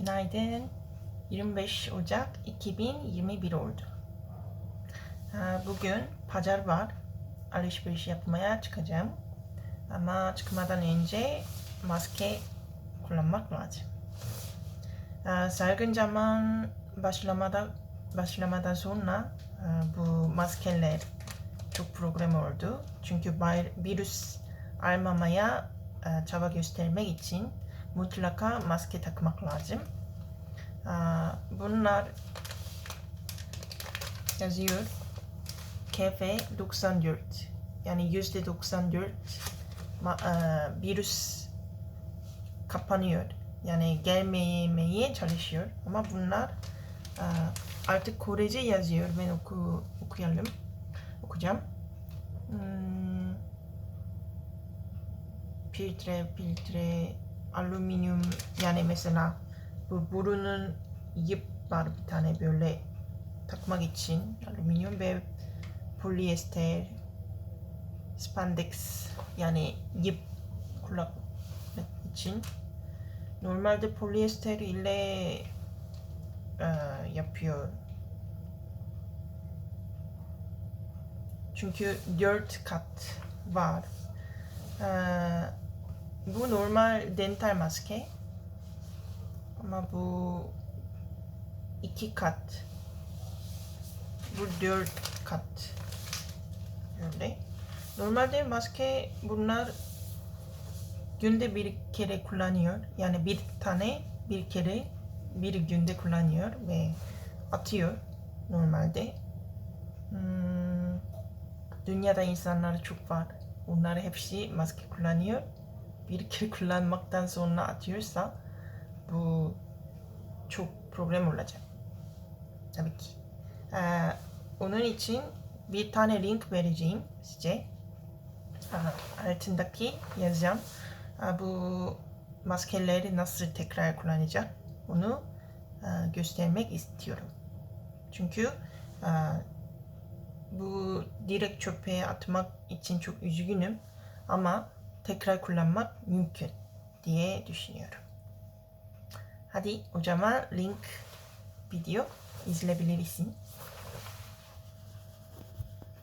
Günaydın. 25 Ocak 2021 oldu. Ha, Bugün pazar var. Alışveriş yapmaya çıkacağım. Ama çıkmadan önce maske kullanmak lazım. Ha, Salgın zaman başlamada başlamadan sonra ha, bu maskeler çok problem oldu. Çünkü virüs almamaya e, çaba göstermek için mutlaka maske takmak lazım. Bunlar yazıyor. KF 94 yani yüzde 94 ma- e, virüs kapanıyor. Yani gelmemeye çalışıyor. Ama bunlar artık Korece yazıyor. Ben oku, okuyalım. Okuyacağım. Hmm, filtre, filtre, var bir tane böyle takmak için alüminyum ve polyester spandex yani ip kulak için normalde polyester ile e, yapıyor çünkü dört kat var E, bu normal dental maske ama bu iki kat. Bu dört kat. Böyle. Normalde maske bunlar günde bir kere kullanıyor. Yani bir tane bir kere bir günde kullanıyor ve atıyor normalde. Hmm, dünyada insanlar çok var. Bunlar hepsi maske kullanıyor. Kere kullanmaktan sonra atıyorsa bu çok problem olacak. Tabii ki. Ee, onun için bir tane link vereceğim size. Aa, altındaki yazacağım. Aa, bu maskeleri nasıl tekrar kullanacak onu aa, göstermek istiyorum. Çünkü aa, bu direkt çöpe atmak için çok üzgünüm ama tekrar kullanmak mümkün diye düşünüyorum. Hadi o zaman link video izleyebilirsin.